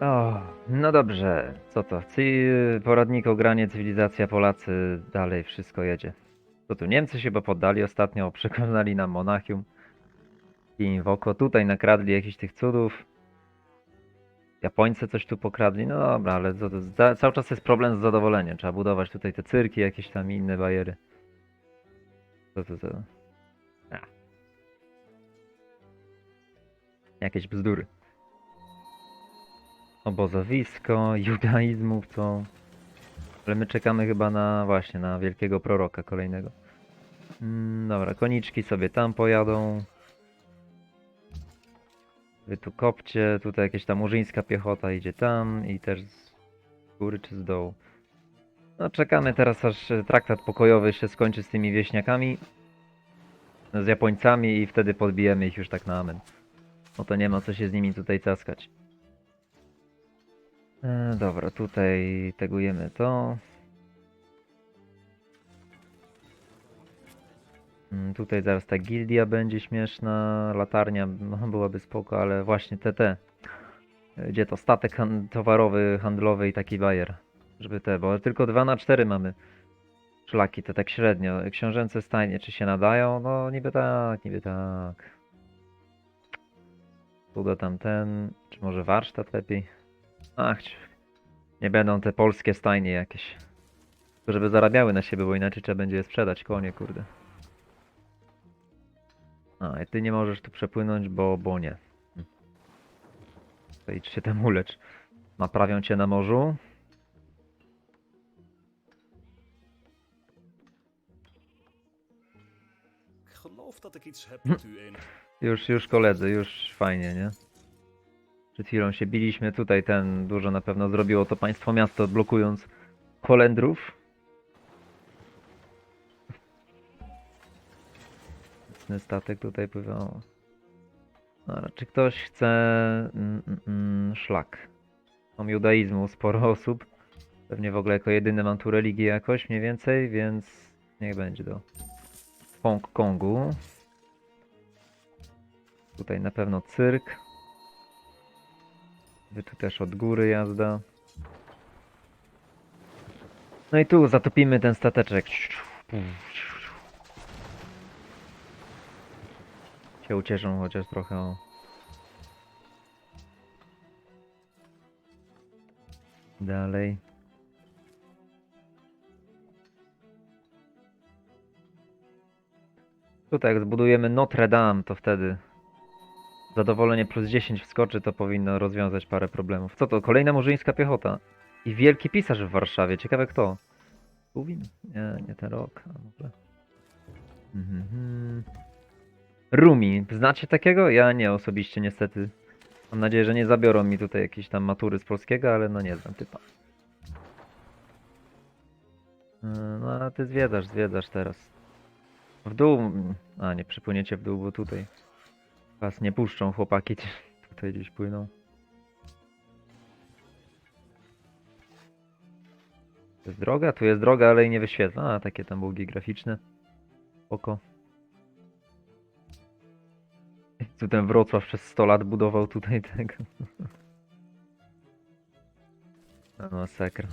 O, no dobrze, co to? Cy- poradnik o granie, cywilizacja, Polacy, dalej wszystko jedzie. Co tu, Niemcy się chyba poddali ostatnio, przekonali nam Monachium i im w oko. Tutaj nakradli jakichś tych cudów. Japońcy coś tu pokradli, no dobra, ale to, to, za, cały czas jest problem z zadowoleniem. Trzeba budować tutaj te cyrki, jakieś tam inne bajery. Co to, to? A. Jakieś bzdury. Obozowisko, judaizmu chcą. Ale my czekamy chyba na właśnie na wielkiego proroka kolejnego. Mm, dobra, koniczki sobie tam pojadą. Wy tu kopcie, tutaj jakieś tam murzyńska piechota idzie tam i też z góry czy z dołu. No czekamy teraz aż e, traktat pokojowy się skończy z tymi wieśniakami. Z Japońcami i wtedy podbijemy ich już tak na amen. No to nie ma co się z nimi tutaj caskać. E, dobra, tutaj tegujemy to. Mm, Tutaj zaraz ta gildia będzie śmieszna, latarnia no, byłaby spoko, ale właśnie te. E, Gdzie to statek han towarowy, handlowy i taki bajer. Żeby te, bo tylko 2 na 4 mamy. Szlaki te tak średnio. Książęce stajnie czy się nadają? No niby tak, niby tak. Cuda tamten, czy może warsztat lepiej? Ach, nie będą te polskie stajnie jakieś. Tylko żeby zarabiały na siebie, bo inaczej trzeba będzie je sprzedać, konie, kurde. A, i ty nie możesz tu przepłynąć, bo, bo nie. Hm. To idź się tam ulecz. Naprawią cię na morzu. Geloof dat ik iets heb met u in. Już, już koledzy, już fajnie, nie? Przed chwilą się biliśmy, tutaj ten dużo na pewno zrobiło to państwo miasto, blokując Holendrów. Mocny statek tutaj pływał. Dobra, czy ktoś chce mm, mm, mm, szlak? Mam judaizmu sporo osób. Pewnie w ogóle jako jedyny mam tu religię jakoś mniej więcej, więc niech będzie do Hongkongu. Tutaj na pewno cyrk. Wy tu też od góry jazda. No i tu zatopimy ten stateczek. Się ucieszą chociaż trochę. o. Dalej. Tutaj jak zbudujemy Notre Dame, to wtedy zadowolenie plus 10 wskoczy, to powinno rozwiązać parę problemów. Co to? Kolejna murzyńska piechota. I wielki pisarz w Warszawie. Ciekawe kto. Tuwin? Nie, nie ten rok. A może... Mhm. Rumi. Znacie takiego? Ja nie osobiście niestety. Mam nadzieję, że nie zabiorą mi tutaj jakieś tam matury z polskiego, ale no nie znam typa. Yy, No a ty zwiedzasz, zwiedzasz teraz. W dół. A nie przypłyniecie w dół, bo tutaj was nie puszczą chłopaki. Tutaj gdzieś płyną. To jest droga? Tu jest droga, ale jej nie wyświetla. A takie tam bugi graficzne. Oko. Tu ten Wrocław przez 100 lat budował tutaj tego. No masakra.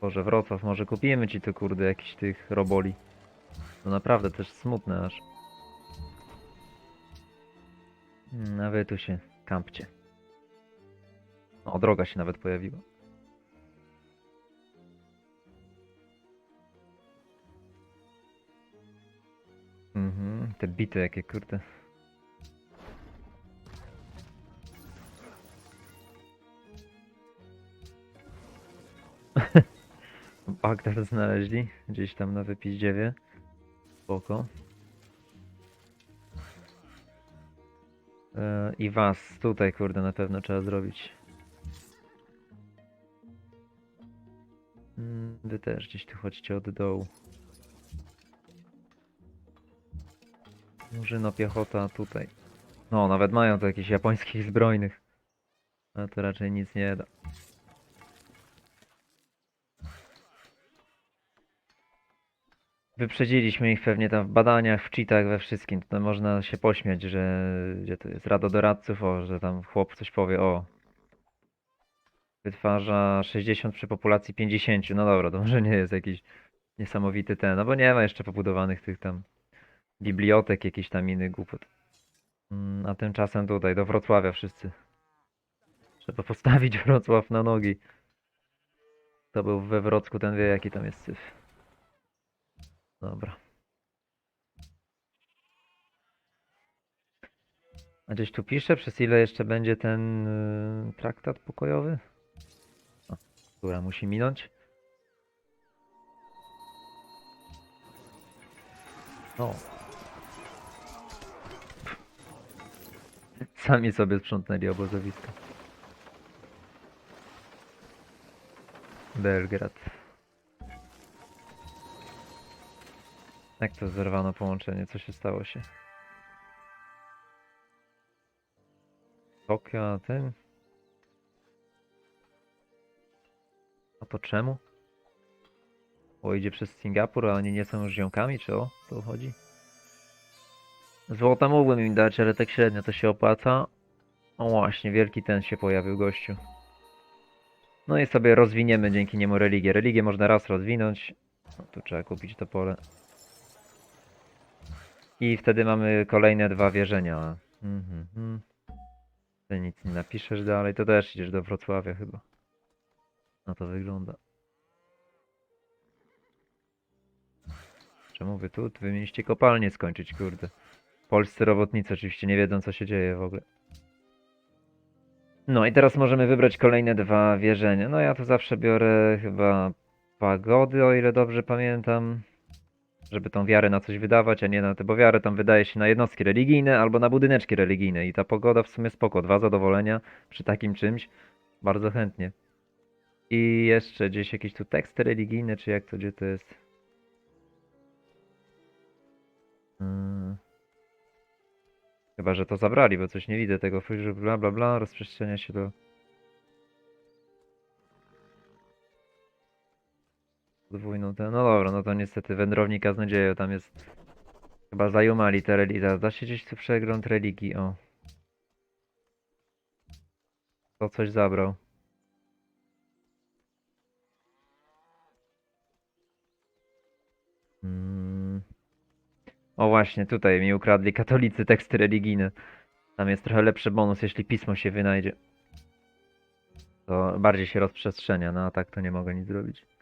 Boże, Wrocław, może kupimy ci tu kurde jakiś tych roboli. To naprawdę też smutne aż. Wy tu się kampcie. O, droga się nawet pojawiła. Mhm, te bity jakie kurde. Bagdad znaleźli, gdzieś tam na wypiździewie. Spoko. I was tutaj, kurde, na pewno trzeba zrobić. Mm, Wy też gdzieś tu chodźcie od dołu. Murzyno piechota tutaj. No, nawet mają to jakichś japońskich zbrojnych. Ale to raczej nic nie da. Wyprzedziliśmy ich pewnie tam w badaniach, w cheatach, we wszystkim. To można się pośmiać, że gdzie to jest rada doradców, o, że tam chłop coś powie, o. Wytwarza 60 przy populacji 50. No dobra, to może nie jest jakiś niesamowity ten, no bo nie ma jeszcze pobudowanych tych tam bibliotek, jakichś tam innych głupot. Mm, A tymczasem tutaj, do Wrocławia wszyscy. Trzeba postawić Wrocław na nogi. To był we Wrocku, ten wie jaki tam jest syf. Dobra. A gdzieś tu pisze, przez ile jeszcze będzie ten y, traktat pokojowy? O, która musi minąć. O. Sami sobie sprzątnęli obozowisko. Belgrad. Jak to zerwano połączenie? Co się stało się? Tokio, a ten? A to czemu? Bo idzie przez Singapur, a oni nie są już ziomkami, czy o? To chodzi? Złota mógłbym im dać, ale tak średnio to się opłaca. O właśnie, wielki ten się pojawił, gościu. No i sobie rozwiniemy dzięki niemu religię. Religię można raz rozwinąć. No, tu trzeba kupić to pole. I wtedy mamy kolejne dwa wierzenia. Mhm, mhm. Ty nic nie napiszesz dalej, to też idziesz do Wrocławia chyba. No to wygląda. Czemu wy tu? Wy mieliście kopalnię skończyć, kurde. Polscy robotnicy oczywiście nie wiedzą co się dzieje w ogóle. No i teraz możemy wybrać kolejne dwa wierzenia. No ja tu zawsze biorę chyba pagody, o ile dobrze pamiętam. Żeby tą wiarę na coś wydawać, a nie na te, bo wiarę tam wydaje się na jednostki religijne albo na budyneczki religijne. I ta pogoda w sumie spoko, dwa zadowolenia przy takim czymś. Bardzo chętnie. I jeszcze gdzieś jakieś tu teksty religijne, czy jak to, gdzie to jest? Hmm. Chyba, że to zabrali, bo coś nie widzę tego. Bla bla bla, rozprzestrzenia się do... Podwójną ten... No dobra, no to niestety wędrownika z nadzieją tam jest... Chyba zajumali te religie. Da się gdzieś tu przegląd religii, o. To coś zabrał. Mm. O właśnie, tutaj mi ukradli katolicy teksty religijne. Tam jest trochę lepszy bonus, jeśli pismo się wynajdzie. To bardziej się rozprzestrzenia, no a tak to nie mogę nic zrobić.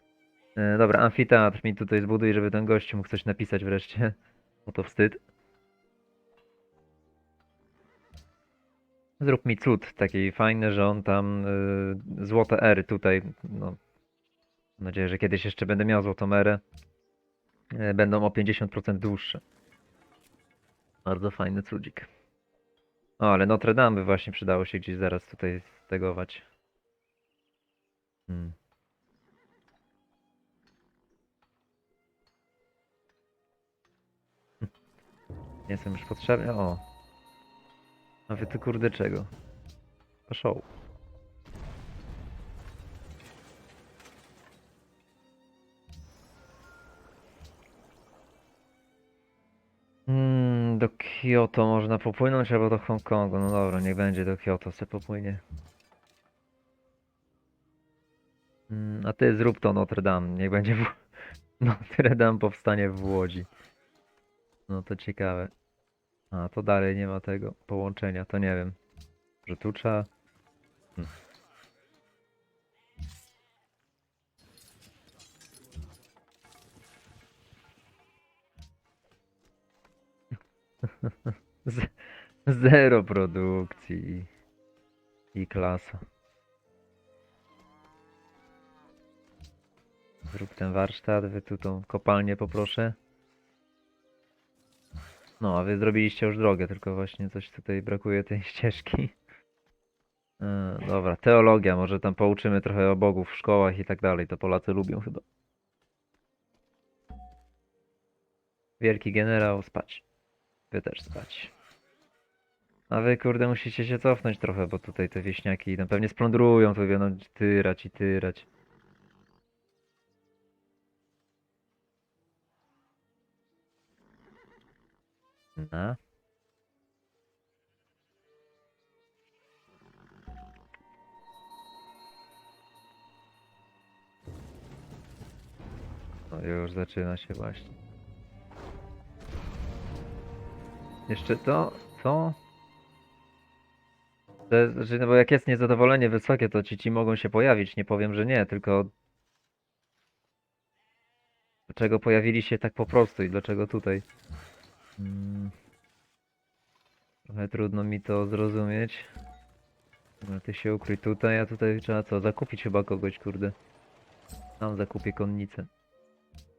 E, dobra, amfiteatr mi tutaj zbuduj, żeby ten gościu mógł coś napisać wreszcie. Bo to wstyd. Zrób mi cud taki fajny, że on tam y, złote ery tutaj, no. Mam nadzieję, że kiedyś jeszcze będę miał złotą erę. Y, będą o 50% dłuższe. Bardzo fajny cudzik. O, ale Notre Dame by właśnie przydało się gdzieś zaraz tutaj stegować. Hmm. Nie są już potrzebne. O. A wy ty kurde czego? Poszło. Mm, do Kyoto można popłynąć albo do Hongkongu. No dobra, niech będzie do Kyoto se popłynie. Mm, a ty zrób to Notre Dame. Niech będzie w... Notre Dame powstanie w Łodzi. No to ciekawe. A to dalej nie ma tego połączenia, to nie wiem. Że tu trzeba. Z- Zero produkcji i, i klasa. Zrób ten warsztat, wy tu tą kopalnię poproszę. No, a wy zrobiliście już drogę, tylko właśnie coś tutaj brakuje tej ścieżki. E, dobra, teologia, może tam pouczymy trochę o bogów w szkołach i tak dalej, to Polacy lubią chyba. Wielki generał, spać. Wy też spać. A wy kurde musicie się cofnąć trochę, bo tutaj te wieśniaki no pewnie splądrują, to będą tyrać i tyrać. No. No już zaczyna się właśnie. Jeszcze to, to. Że, no bo jak jest niezadowolenie wysokie, to ci ci mogą się pojawić. Nie powiem, że nie, tylko dlaczego pojawili się tak po prostu i dlaczego tutaj? Mm. Trochę trudno mi to zrozumieć. No ty się ukryj tutaj, a tutaj trzeba co? Zakupić chyba kogoś, kurde. Tam zakupię konnicę.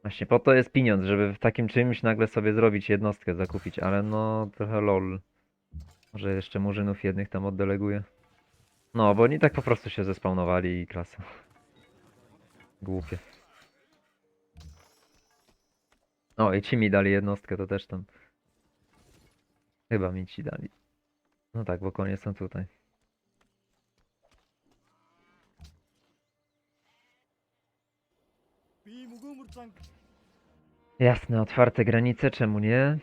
Właśnie po to jest pieniądz, żeby w takim czymś nagle sobie zrobić jednostkę, zakupić, ale no trochę lol. Może jeszcze murzynów jednych tam oddeleguję. No, bo oni tak po prostu się zespawnowali i klasa. Głupie. O, i ci mi dali jednostkę, to też tam. Chyba mi ci dali. No tak, bo konie są tutaj. Jasne, otwarte granice, czemu nie?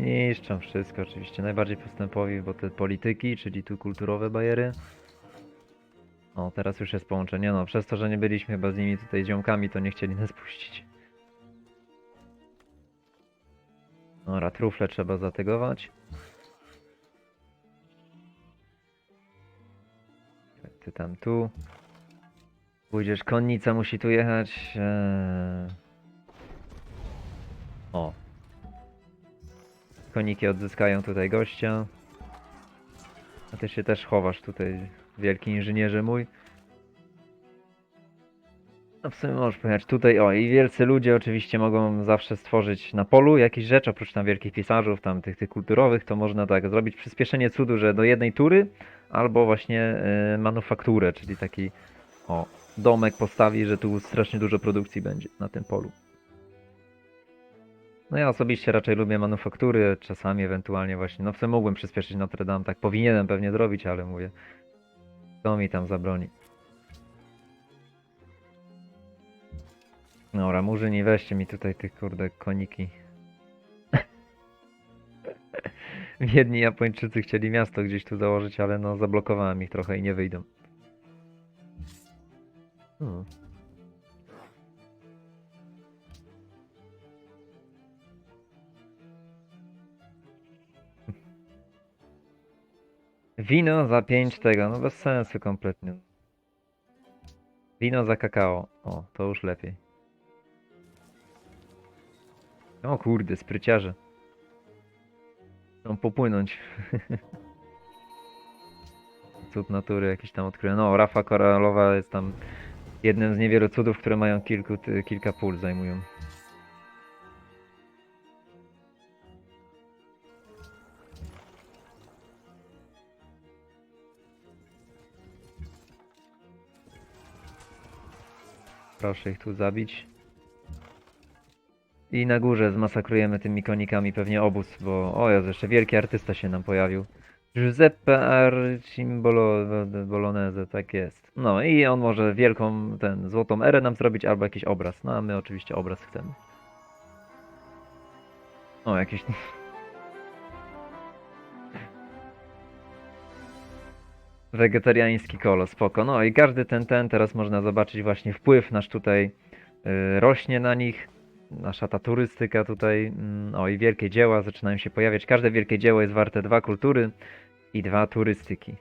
Niszczą wszystko oczywiście, najbardziej postępowi, bo te polityki, czyli tu kulturowe bajery. O, teraz już jest połączenie, no przez to, że nie byliśmy chyba z nimi tutaj ziomkami, to nie chcieli nas puścić. Dobra, trufle trzeba zategować. Ty tam tu. Pójdziesz, konnica musi tu jechać. Eee... O. Koniki odzyskają tutaj gościa. A ty się też chowasz tutaj, wielki inżynierze mój. No w sumie możesz pojechać tutaj, o i wielcy ludzie oczywiście mogą zawsze stworzyć na polu jakieś rzeczy, oprócz tam wielkich pisarzów, tam tych, tych kulturowych, to można tak zrobić przyspieszenie cudu, że do jednej tury, albo właśnie y, manufakturę, czyli taki, o, domek postawi, że tu strasznie dużo produkcji będzie na tym polu. No ja osobiście raczej lubię manufaktury, czasami ewentualnie właśnie, no w sumie mógłbym przyspieszyć Notre Dame, tak powinienem pewnie zrobić, ale mówię, kto mi tam zabroni. Dobra, murzyni, weźcie mi tutaj tych kurde koniki. Biedni Japończycy chcieli miasto gdzieś tu założyć, ale no zablokowałem ich trochę i nie wyjdą. Hmm. Wino za 5 tego, no bez sensu kompletnie. Wino za kakao. O, to już lepiej. O kurde, spryciarze. Chcą popłynąć. Cud natury jakiś tam odkryłem. No, rafa koralowa jest tam jednym z niewielu cudów, które mają kilku, kilka pól zajmują. Proszę ich tu zabić. I na górze zmasakrujemy tymi konikami pewnie obóz, bo o Jezu, jeszcze wielki artysta się nam pojawił. Giuseppe Arcimbolo Bolognese, tak jest. No i on może wielką, ten, złotą erę nam zrobić albo jakiś obraz. No a my oczywiście obraz chcemy. O, jakiś... Wegetariański kolo, spoko. No i każdy ten, ten, teraz można zobaczyć właśnie wpływ nasz tutaj y, rośnie na nich. Nasza ta turystyka tutaj, mm, o i wielkie dzieła zaczynają się pojawiać. Każde wielkie dzieło jest warte dwa kultury i dwa turystyki.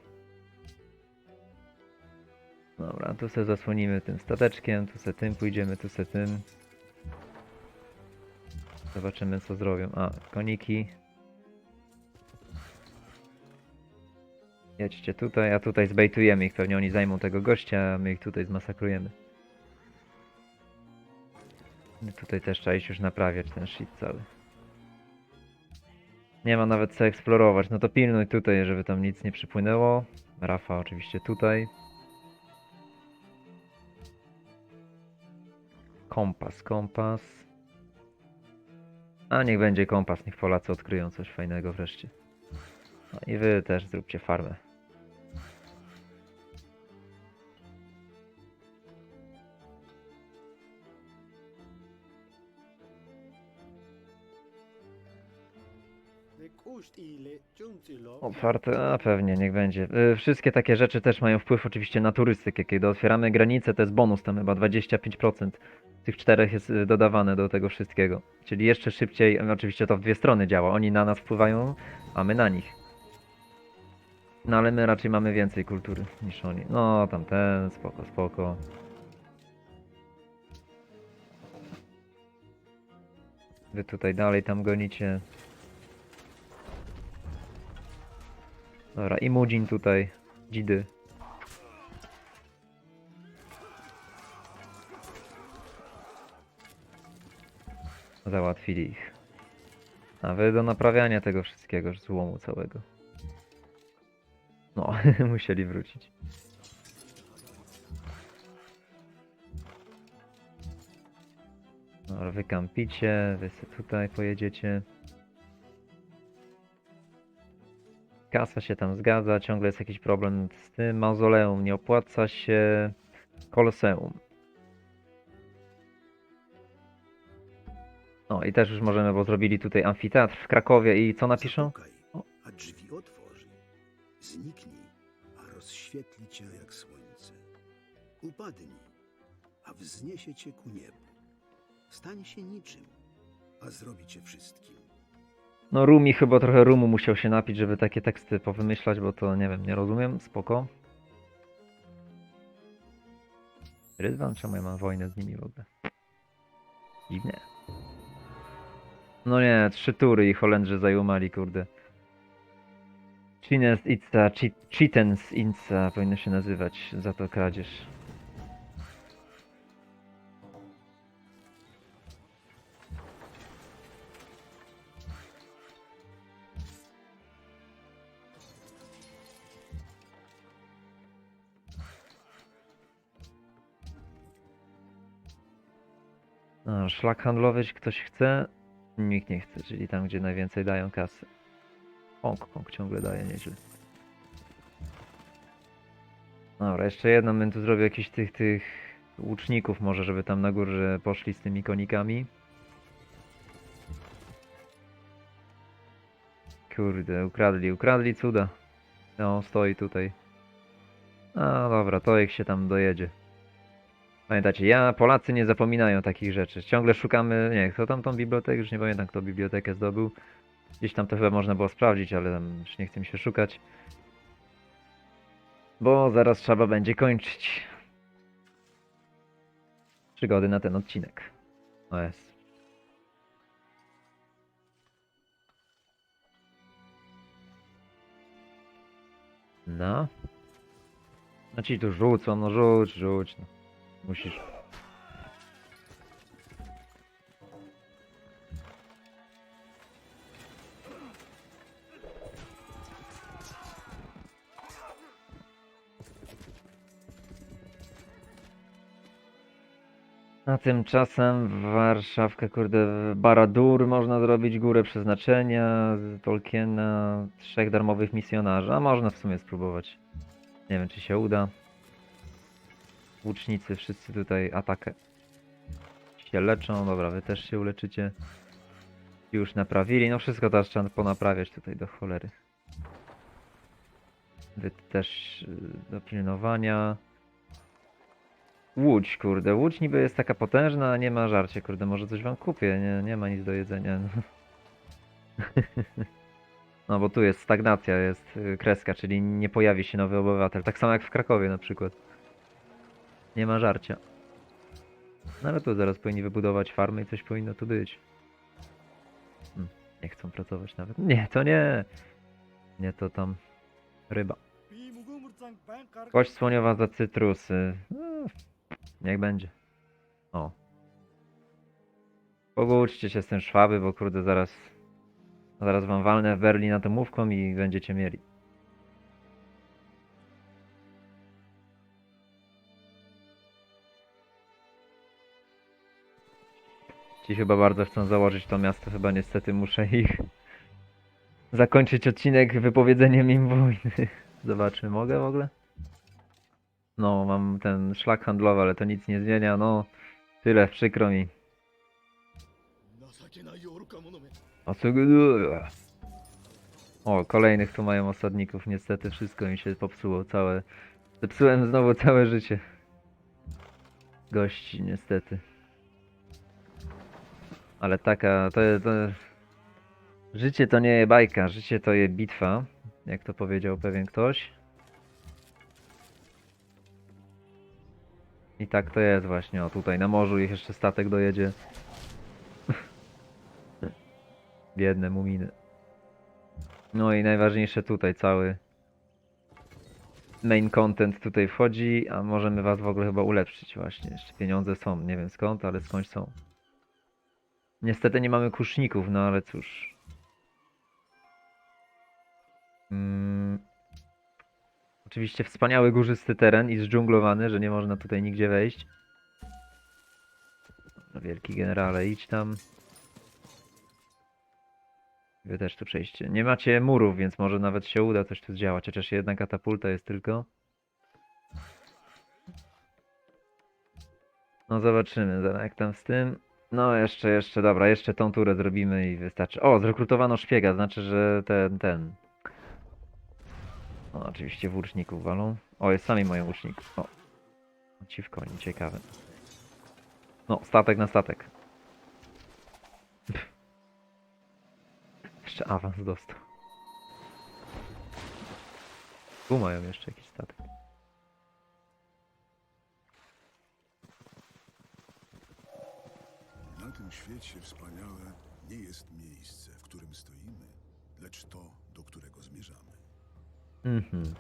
Dobra, tu se zasłonimy tym stateczkiem, tu se tym pójdziemy, tu se tym. Zobaczymy co zrobią. A, koniki. Jedźcie tutaj, a tutaj zbejtujemy ich. Pewnie oni zajmą tego gościa, a my ich tutaj zmasakrujemy. No Tutaj też trzeba iść już naprawiać ten shit cały. Nie ma nawet co eksplorować. No to pilnuj tutaj, żeby tam nic nie przypłynęło. Rafa oczywiście tutaj. Kompas, kompas. A niech będzie kompas, niech Polacy odkryją coś fajnego wreszcie. No i wy też zróbcie farmę. Otwarte, a pewnie, niech będzie. Y, Wszystkie takie rzeczy też mają wpływ oczywiście na turystykę. Kiedy otwieramy granicę, to jest bonus, tam chyba 25% tych czterech jest y, dodawane do tego wszystkiego. Czyli jeszcze szybciej, y, oczywiście to w dwie strony działa. Oni na nas wpływają, a my na nich. No ale my raczej mamy więcej kultury niż oni. No, tamten, spoko, spoko. Wy tutaj dalej tam gonicie. Dobra, i Mudzin tutaj. Dzidy. Załatwili ich. A wy do naprawiania tego wszystkiego, złomu całego. No, musieli wrócić. Dobra, wy kampicie, wy tutaj pojedziecie. Kasa się tam zgadza, ciągle jest jakiś problem z tym. Mauzoleum nie opłaca się. Koloseum. No i też już możemy, bo zrobili tutaj amfiteatr w Krakowie i co napiszą? Zapukaj, a drzwi otworzy. Zniknij, a rozświetli cię jak słońce. Upadnij, a wzniesie cię ku niebu. Stań się niczym, a zrobi cię wszystkim. No Rumi chyba trochę rumu musiał się napić, żeby takie teksty powymyślać, bo to nie wiem, nie rozumiem, spoko. Rydwan? Czemu ja mam wojnę z nimi w ogóle? Dziwne. No nie, trzy tury i Holendrzy zajumali, kurde. Chines Itza, Chi- Chitens Inca powinno się nazywać za to kradzież. A, szlak handlowy, ktoś chce, nikt nie chce, czyli tam, gdzie najwięcej dają kasy. Hongkong ciągle daje nieźle. Dobra, jeszcze jedno, bym tu zrobił jakiś tych, tych łuczników może, żeby tam na górze poszli z tymi konikami. Kurde, ukradli, ukradli cuda. No, stoi tutaj. A, dobra, to ich się tam dojedzie. Pamiętacie, ja, Polacy nie zapominają takich rzeczy. Ciągle szukamy, nie, kto tam tą bibliotekę, już nie pamiętam kto bibliotekę zdobył. Gdzieś tam to chyba można było sprawdzić, ale tam już nie chce mi się szukać. Bo zaraz trzeba będzie kończyć przygody na ten odcinek. O jest. No. No ci tu rzucą, no rzuć, rzuć. No. Musisz. A tymczasem Warszawkę, kurde, Baradur można zrobić, górę przeznaczenia, Tolkiena, trzech darmowych misjonarzy, a można w sumie spróbować. Nie wiem, czy się uda. Łucznicy wszyscy tutaj atakę się leczą, dobra, wy też się uleczycie. Już naprawili, no wszystko teraz trzeba ponaprawiać tutaj do cholery. Wy też y, do pilnowania. Łódź, kurde, łódź niby jest taka potężna, a nie ma żarcie, kurde, może coś wam kupię, nie, nie ma nic do jedzenia. No. no bo tu jest stagnacja, jest y, kreska, czyli nie pojawi się nowy obywatel, tak samo jak w Krakowie na przykład. Nie ma żarcia. No ale tu zaraz powinni wybudować farmę i coś powinno tu być. Hmm, nie chcą pracować nawet. Nie, to nie. Nie, to tam ryba. Kość słoniowa za cytrusy. No, niech będzie. O. Pogódźcie się z tym szwaby, bo kurde zaraz zaraz wam walnę w Berlin atomówką i będziecie mieli. Ci chyba bardzo chcą założyć to miasto, chyba niestety muszę ich zakończyć odcinek wypowiedzeniem im wojny. Zobaczmy, mogę w ogóle? No, mam ten szlak handlowy, ale to nic nie zmienia, no. Tyle, przykro mi. O, kolejnych tu mają osadników, niestety wszystko mi się popsuło, całe... Zepsułem znowu całe życie. Gości, niestety. Ale taka, to, to... Życie to nie bajka, życie to jest bitwa, jak to powiedział pewien ktoś. I tak to jest właśnie, o tutaj na morzu ich jeszcze statek dojedzie. Biedne muminy. No i najważniejsze tutaj cały main content tutaj wchodzi, a możemy was w ogóle chyba ulepszyć właśnie. Jeszcze pieniądze są, nie wiem skąd, ale skądś są. Niestety nie mamy kuszników, no ale cóż. Mm. Oczywiście wspaniały górzysty teren i zdżunglowany, że nie można tutaj nigdzie wejść. No, Wielki generale, idź tam. Wy też tu przejście. Nie macie murów, więc może nawet się uda coś tu zdziałać, chociaż jedna katapulta jest tylko. No zobaczymy, jak tam z tym. No jeszcze, jeszcze, dobra, jeszcze tą turę zrobimy i wystarczy. O, zrekrutowano szpiega, znaczy, że ten, ten. No oczywiście włóczników walą. O, jest sami moje łuczników. O. Ci w koni, ciekawe. No, statek na statek. Jeszcze awans dostał. Tu mają jeszcze jakiś statek. Na tym świecie wspaniałe nie jest miejsce, w którym stoimy, lecz to, do którego zmierzamy. Mhm.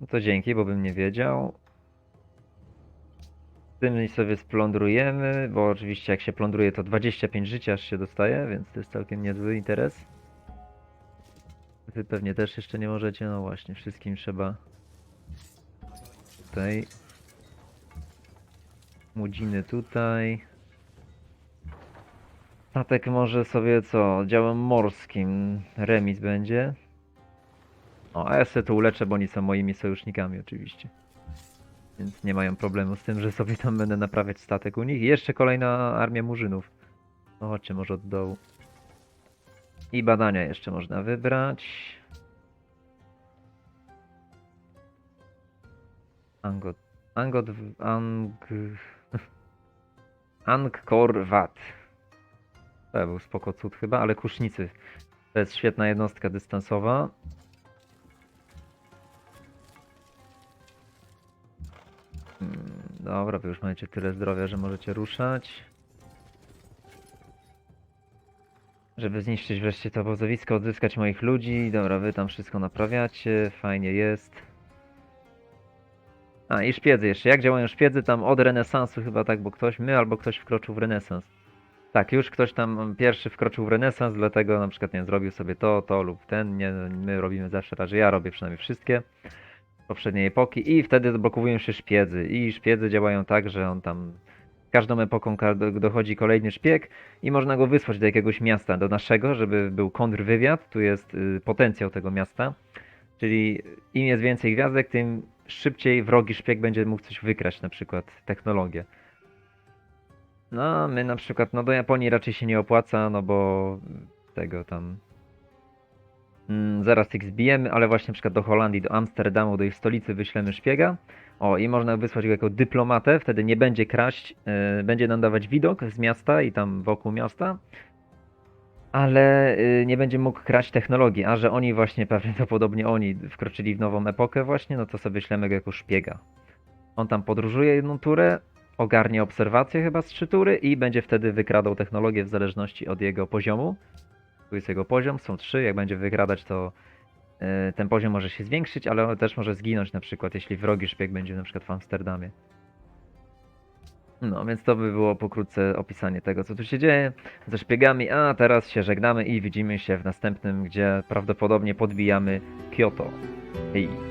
No to dzięki, bo bym nie wiedział. Tym sobie splądrujemy, bo oczywiście jak się plądruje to 25 życia aż się dostaje, więc to jest całkiem niezły interes. Wy pewnie też jeszcze nie możecie, no właśnie, wszystkim trzeba tutaj. Młodziny tutaj. Statek może sobie co, działem morskim remis będzie. O, a ja sobie to uleczę, bo oni są moimi sojusznikami oczywiście. Więc nie mają problemu z tym, że sobie tam będę naprawiać statek u nich. I jeszcze kolejna armia murzynów. No chodźcie może od dołu. I badania jeszcze można wybrać. Angot... Angot... Ang... Angkor Wat. Był spoko cud chyba, ale kusznicy. To jest świetna jednostka dystansowa. Mm, Dobra, wy już macie tyle zdrowia, że możecie ruszać. Żeby zniszczyć wreszcie to obozowisko, odzyskać moich ludzi. Dobra, wy tam wszystko naprawiacie, fajnie jest. A, i szpiedzy jeszcze. Jak działają szpiedzy? Tam od renesansu chyba tak, bo ktoś, my albo ktoś wkroczył w renesans. Tak, już ktoś tam pierwszy wkroczył w renesans, dlatego na przykład, nie zrobił sobie to, to lub ten, nie, my robimy zawsze, raczej ja robię przynajmniej wszystkie poprzedniej epoki i wtedy odblokowują się szpiedzy. I szpiedzy działają tak, że on tam każdą epoką dochodzi kolejny szpieg i można go wysłać do jakiegoś miasta, do naszego, żeby był kontrwywiad, tu jest y, potencjał tego miasta, czyli im jest więcej gwiazdek, tym szybciej wrogi szpieg będzie mógł coś wykraść, na przykład technologię. No, my na przykład, no do Japonii raczej się nie opłaca, no bo tego tam Mm, zaraz ich zbijemy, ale właśnie na przykład do Holandii, do Amsterdamu, do ich stolicy wyślemy szpiega. O, i można wysłać go jako dyplomatę, wtedy nie będzie kraść, yy, będzie nam dawać widok z miasta i tam wokół miasta, ale yy, nie będzie mógł kraść technologii, a że oni właśnie, prawdopodobnie oni wkroczyli w nową epokę właśnie, no to sobie ślemy go jako szpiega. On tam podróżuje jedną turę, ogarnie obserwacje chyba z trzy tury i będzie wtedy wykradał technologię w zależności od jego poziomu. Tu jest jego poziom, są trzy. Jak będzie wykradać, to e, ten poziom może się zwiększyć, ale też może zginąć na przykład, jeśli wrogi szpieg będzie na przykład w Amsterdamie. No, więc to by było pokrótce opisanie tego, co tu się dzieje ze szpiegami, a teraz się żegnamy i widzimy się w następnym, gdzie prawdopodobnie podbijamy Kyoto. Hej!